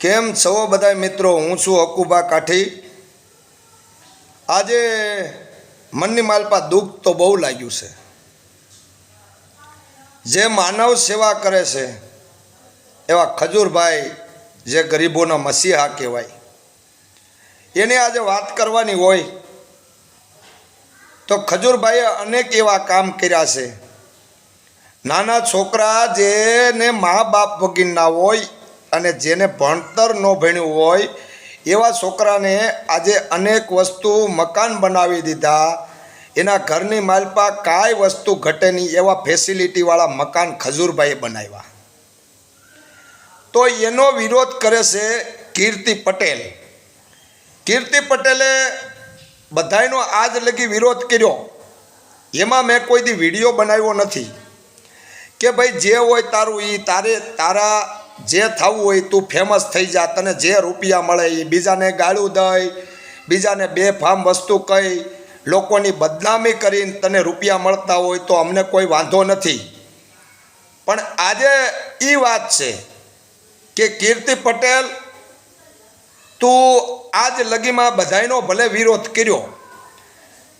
કેમ છો બધા મિત્રો? હું છું હકુબા કાઠી. આજે મનની માલપા દુઃખ તો બહુ લાગ્યું છે. જે માનવ સેવા કરે છે, એવા ખજૂરભાઈ જે ગરીબોના મસીહા કહેવાય. એને આજે વાત કરવાની હોય તો ખજૂરભાઈએ અનેક એવા કામ કર્યા છે. નાના છોકરા જેને મા બાપ વગીરના હોય અને જેને ભણતર ન ભણ્યું હોય, એવા છોકરાને આજે અનેક વસ્તુ મકાન બનાવી દીધા. એના ઘરની માલપા કાંઈ વસ્તુ ઘટે નહીં એવા ફેસિલિટીવાળા મકાન ખજૂરભાઈએ બનાવ્યા. તો એનો વિરોધ કરે છે કીર્તિ પટેલ. કીર્તિ પટેલે બધાયનો આજ લગી વિરોધ કર્યો. એમાં મેં કોઈ દી વીડિયો બનાવ્યો નથી. કે ભાઈ જે હોય તારું એ તારે, તારા જે થવું હોય તું ફેમસ થઈ જા, તને જે રૂપિયા મળે એ બીજાને ગાળું દઈ, બીજાને બે ફામ વસ્તુ કહી, લોકોની બદનામી કરીને તને રૂપિયા મળતા હોય તો અમને કોઈ વાંધો નથી. પણ આજે એ વાત છે કે કીર્તિ પટેલ, તું આજ લગીમાં બધાયનો ભલે વિરોધ કર્યો,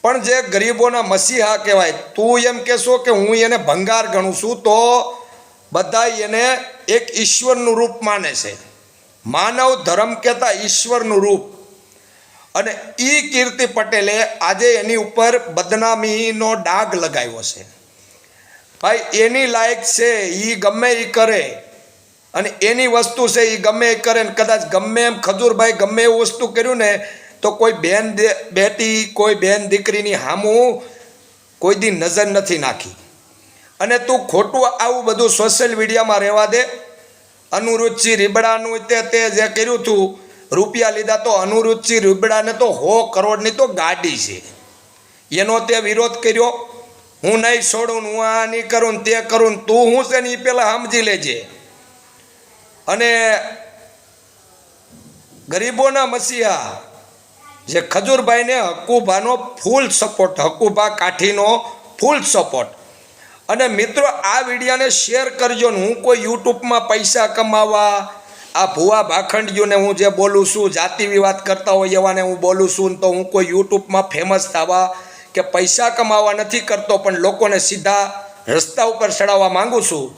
પણ જે ગરીબોના મસીહા કહેવાય, તું એમ કહેશો કે હું એને ભંગાર ગણું છું, તો બધા એને એક ઈશ્વરનું રૂપ માને છે. માનવ ધર્મ કહેતા ઈશ્વરનું રૂપ. અને એ કીર્તિ પટેલે આજે એની ઉપર બદનામીનો ડાઘ લગાવ્યો છે. ભાઈ, એની લાયક છે એ ગમે એ કરે. અને એની વસ્તુ છે એ ગમે એ કરે ને કદાચ ગમે એમ ખજૂરભાઈ ગમે એવું વસ્તુ કર્યું ને, તો કોઈ બેન બેટી, કોઈ બેન દીકરીની હામું કોઈ દી નજર નથી નાખી. અને તું ખોટું આવું બધું સોશિયલ મીડિયામાં રહેવા દે. અનુરુચિ રીબડાનું તે તે જે કર્યું હતું રૂપિયા લીધા તો અનુરુચિ રીબડાને તો હો કરોડની તો ગાડી છે. એનો તે વિરોધ કર્યો. હું નહીં છોડું, હું આ નહીં કરું તે કરું તું હું છે ને એ પહેલાં સમજી લેજે. અને ગરીબોના મસીહા, જે ખજૂરભાઈને હકુભાનો ફૂલ સપોર્ટ હકુભા કાઠીનો ફૂલ સપોર્ટ અને મિત્રો, આ વિડીયોને શેર કરજો ને હું કોઈ યુટ્યુબમાં પૈસા કમાવા, આ ભુવા ભાખંડીઓને હું જે બોલું છું, જાતિ વિવાદ કરતા હોય એવાને હું બોલું છું તો હું કોઈ યુટ્યુબમાં ફેમસ થવા કે પૈસા કમાવા નથી કરતો, પણ લોકોને સીધા રસ્તા ઉપર ચડાવવા માંગુ છું.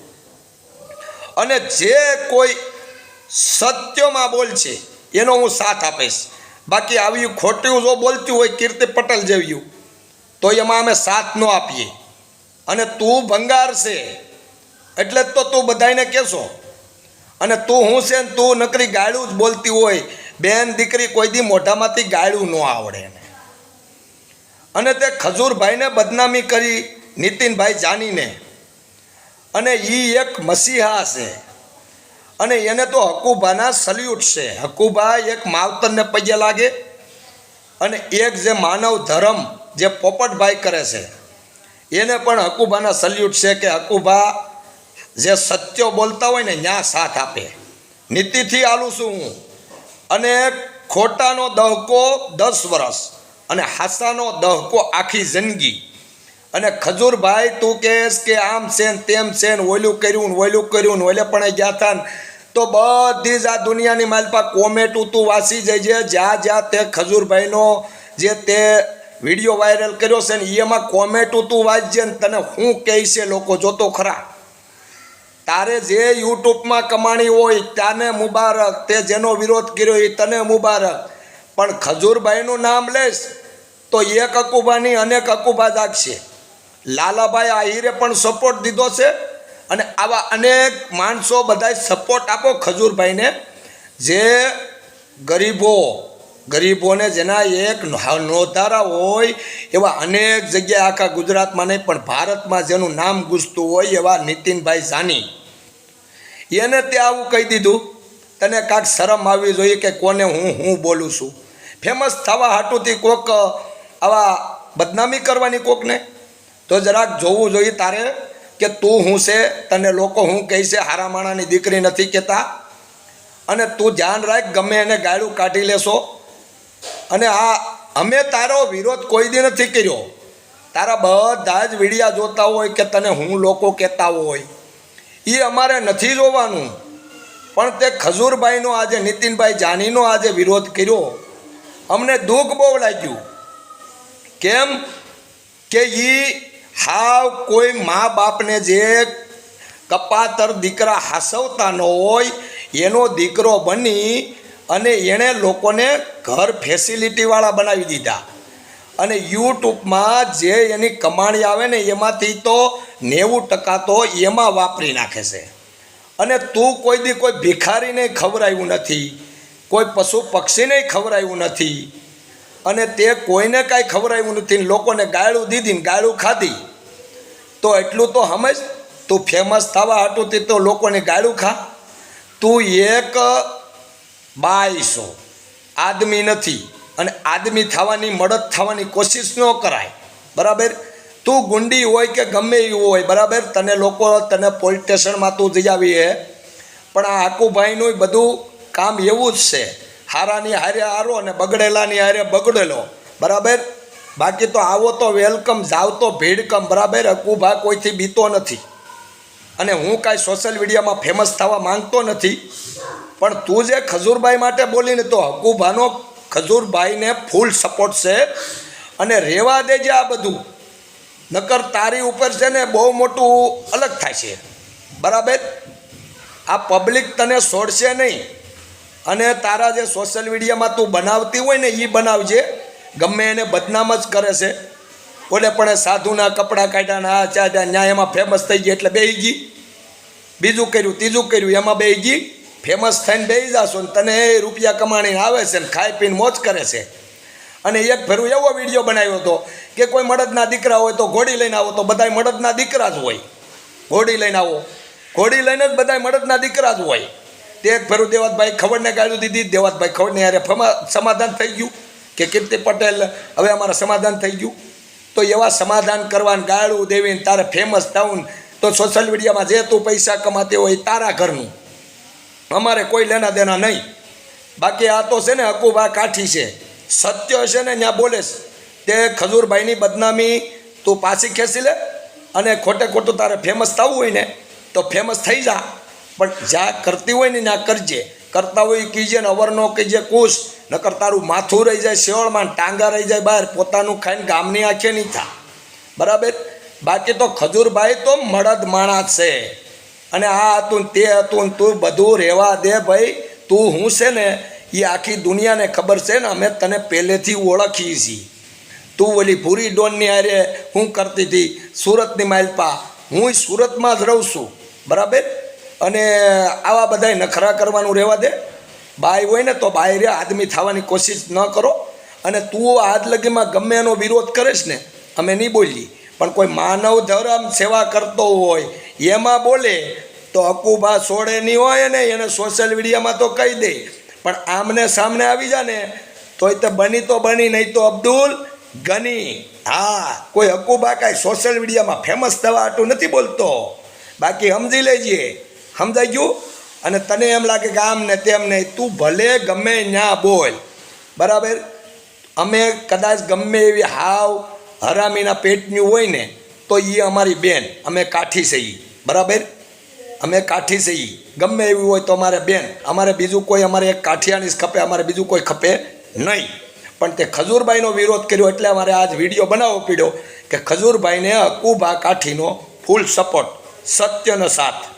અને જે કોઈ સત્યમાં બોલશે, એનો હું સાથ આપીશ. બાકી આવ્યું ખોટું જો બોલતું હોય કીર્તિ પટેલ જેવ્યું તો એમાં અમે સાથ ન આપીએ. અને તું ભંગાર છે. એટલે જ તો તું બધાને કહેશો. અને તું હું છે ને તું નકરી ગાળું જ બોલતી હોય. બેન દીકરી કોઈ દી મોઢામાંથી ગાળું ન આવડે એને. અને તે ખજૂરભાઈને બદનામી કરી નીતિનભાઈ જાનીને. અને એ એક મસીહા છે. અને એને તો હકુભાના સલ્યુટ છે. હકુભા એક માવતરને પગે લાગે. અને એક જે માનવ ધર્મ જે પોપટભાઈ કરે છે. એને પણ હકુભાના સલ્યુટ છે કે હકુભા જે સત્યો બોલતા હોય ને ત્યાં સાથ આપે. નીતિથી આલું છું હું. અને ખોટાનો દહકો દસ વર્ષ અને હાસાનો દહકો આખી જિંદગી. અને ખજૂરભાઈ તું કહેશ કે આમ છે ને તેમ છે ને ઓયલું કર્યું ને ઓયલું કર્યું ને ઓલે પણ ગયા હતા ને. તો બધી જ આ દુનિયાની માલપા કોમેટું તું વાંચી જઈએ જ્યાં જ્યાં તે ખજૂરભાઈનો જે તે વીડિયો વાયરલ કર્યો છે ને એમાં કોમેટું તું વાંચજે ને તને શું કહે છે લોકો જોતો ખરા. તારે જે યુટ્યુબમાં કમાણી હોય તને મુબારક, તે જેનો વિરોધ કર્યો એ તને મુબારક. પણ ખજૂરભાઈનું નામ લેશ તો એક અકુબાની અનેક અકુબા જાગશે. લાલાભાઈ આહિરે પણ સપોર્ટ દીધો છે અને આવા અનેક માણસો બધા સપોર્ટ આપો ખજૂરભાઈને. જે ગરીબો ગરીબોને જેના એક નોધારા હોય એવા અનેક જગ્યાએ આખા ગુજરાતમાં નહીં, પણ ભારતમાં જેનું નામ ગુજતું હોય એવા નીતિનભાઈ જાની એને તે આવું કહી દીધું, તને કાંક શરમ આવવી જોઈએ કે કોને હું હું બોલું છું? ફેમસ થવા હાટુથી કોક, આવા બદનામી કરવાની કોકને? તો જરાક જોવું જોઈએ તારે કે તું હું છે, તને લોકો હું કહે છે હારા માણાની દીકરી નથી કહેતા? અને તું ધ્યાન રાખ, ગમે એને ગાળું કાઢી લેશો. અને આ અમે તારો વિરોધ કોઈ દી નથી કર્યો. તારા બધા જ વિડીયા જોતા હોય કે તને હું લોકો કહેતા હોય. એ અમારે નથી જોવાનું. પણ તે ખજૂરભાઈનો આજે, નીતિનભાઈ જાનીનો આજે વિરોધ કર્યો. અમને દુઃખ બહુ લાગ્યું. કેમ કે એ હાવ કોઈ મા બાપને જે કપાતર દીકરા હાસવતા ન હોય, એનો દીકરો બની અને એણે લોકોને ઘર ફેસિલિટીવાળા બનાવી દીધા. અને યુટ્યુબમાં જે એની કમાણી આવે ને એમાંથી તો નેવું ટકા તો એમાં વાપરી નાખે છે. અને તું કોઈ દી કોઈ ભિખારીને ખવડાવ્યું નથી, કોઈ પશુ પક્ષીને ખવડાવ્યું નથી. અને તે કોઈને કાંઈ ખવડાવ્યું નથી લોકોને ગાયડું દીધી ને ગાયડું ખાધી. તો એટલું તો સમજ, તું ફેમસ થવા હતું તે તો લોકોને ગાળું ખા. તું એક બાઈ છો આદમી નથી અને આદમી થવાની મદદ થવાની કોશિશ ન કરાય. બરાબર? તું ગુંડી હોય કે ગમે એવું હોય, બરાબર? તને લોકો, તને પોલીસ સ્ટેશનમાં તું જઈ આવીએ પણ આ હાકુભાઈનું બધું કામ એવું જ છે. હારાની હારે હારો અને બગડેલાની હારે બગડેલો. બરાબર? બાકી તો આવો તો વેલકમ જાવ તો ભીડકમ, બરાબર? હકુભા કોઈથી બીતો નથી. અને હું કાંઈ સોશિયલ મીડિયામાં ફેમસ થવા માંગતો નથી. પણ તું જે ખજૂરભાઈ માટે બોલીને તો હકુભાનો ખજૂરભાઈને ફૂલ સપોર્ટ છે. અને રહેવા દેજે આ બધું. નકર તારી ઉપર છે ને બહુ મોટું અલગ થાય છે. બરાબર? આ પબ્લિક તને છોડશે નહીં. અને તારા જે સોશિયલ મીડિયામાં તું બનાવતી હોય ને એ બનાવજે. ગમે એને બદનામ જ કરે છે. ઓલે પણ સાધુના કપડાં કાઢ્યા ને આ ચા ચા ન્યા એમાં ફેમસ થઈ ગઈ એટલે બેહી ગઈ. બીજું કર્યું, ત્રીજું કર્યું, એમાં બેહી ગઈ. ફેમસ થઈને બેસી જાશો ને તને એ રૂપિયા કમાણીને આવે છે ને ખાઈ પીને મોજ કરે છે. અને એક ફેરું એવો વીડિયો બનાવ્યો હતો કે કોઈ મળદના દીકરા હોય તો ઘોડી લઈને આવો તો બધાય મળદના દીકરા જ હોય. ઘોડી લઈને આવો. ઘોડી લઈને જ બધાય મળદના દીકરા જ હોય. તે એક ફેરું દેવાતભાઈ ખબરને ગાળ્યું દીધી. દેવાતભાઈ ખબરને યારે સમાધાન થઈ ગયું કે કીર્તિ પટેલ હવે અમારે સમાધાન થઈ ગયું. તો એવા સમાધાન કરવાનું ગાળું દેવીને તારે ફેમસ થવું તો સોશિયલ મીડિયામાં જે તું પૈસા કમાતી હોય તારા ઘરનું. અમારે કોઈ લેના દેના નહીં. બાકી આ તો છે ને હકુબા કાઠી છે. સત્ય છે ને ત્યાં બોલે તે ખજૂરભાઈની બદનામી તું પાછી ખેંચી લે અને ખોટે ખોટું તારે ફેમસ થવું હોય ને તો ફેમસ થઈ જા. પણ જ્યાં કરતી હોય ને ત્યાં કરજે. કરતા હોય કીજે ને અવરનો કીજે કુશ નકર તારું માથું રહી જાય શેવળમાં ટાંગા રહી જાય બહાર. પોતાનું ખાઈને ગામની આંખે નહીં થા. બરાબર? બાકી તો ખજૂરભાઈ તો મળદ માણા છે. અને આ હતું ને તે હતું ને તું બધું રહેવા દે ભાઈ. તું હું છે ને એ આખી દુનિયાને ખબર છે ને અમે તને પહેલેથી ઓળખીએ છીએ. તું ઓલી ભૂરી ડોનની હારે હું કરતી હતી સુરતની માલપા. હું સુરતમાં જ રહું છું. બરાબર? અને આવા બધાય નખરા કરવાનું રહેવા દે. બાઈ હોય ને તો બાઈ રે આદમી થવાની કોશિશ ન કરો. અને તું આજ લગીમાં ગમે એનો વિરોધ કરીશ ને, અમે નહીં બોલીએ. પણ કોઈ માનવ ધર્મ સેવા કરતો હોય એમાં બોલે, તો હકુબા છોડે નહીં હોય ને એને સોશિયલ મીડિયામાં તો કહી દે. પણ આમને સામને આવી જાય ને તોય તો બની તો બની, નહીં તો અબ્દુલ ગની. હા, કોઈ હકુબા કાંઈ સોશિયલ મીડિયામાં ફેમસ થવા આટું નથી બોલતો. બાકી સમજી લેજે. સમજાઈ ગયું? અને તને એમ લાગે કે આમ ને તેમ ને તું ભલે ગમે ના બોલ. બરાબર? અમે કદાચ ગમે એવી હાવ હરામીના પેટની હોય ને, તો એ અમારી બેન, અમે કાઠી સહી બરાબર? અમે કાઠી સહી ગમે એવી હોય તો અમારે બેન, અમારે બીજું કોઈ, અમારે એક કાઠિયાની જ ખપે, અમારે બીજું કોઈ ખપે નહીં. પણ તે ખજૂરભાઈનો વિરોધ કર્યો એટલે અમારે આજ વીડિયો બનાવવો પડ્યો કે ખજૂરભાઈને હકુભા કાઠીનો ફૂલ સપોર્ટ સત્યનો સાથ.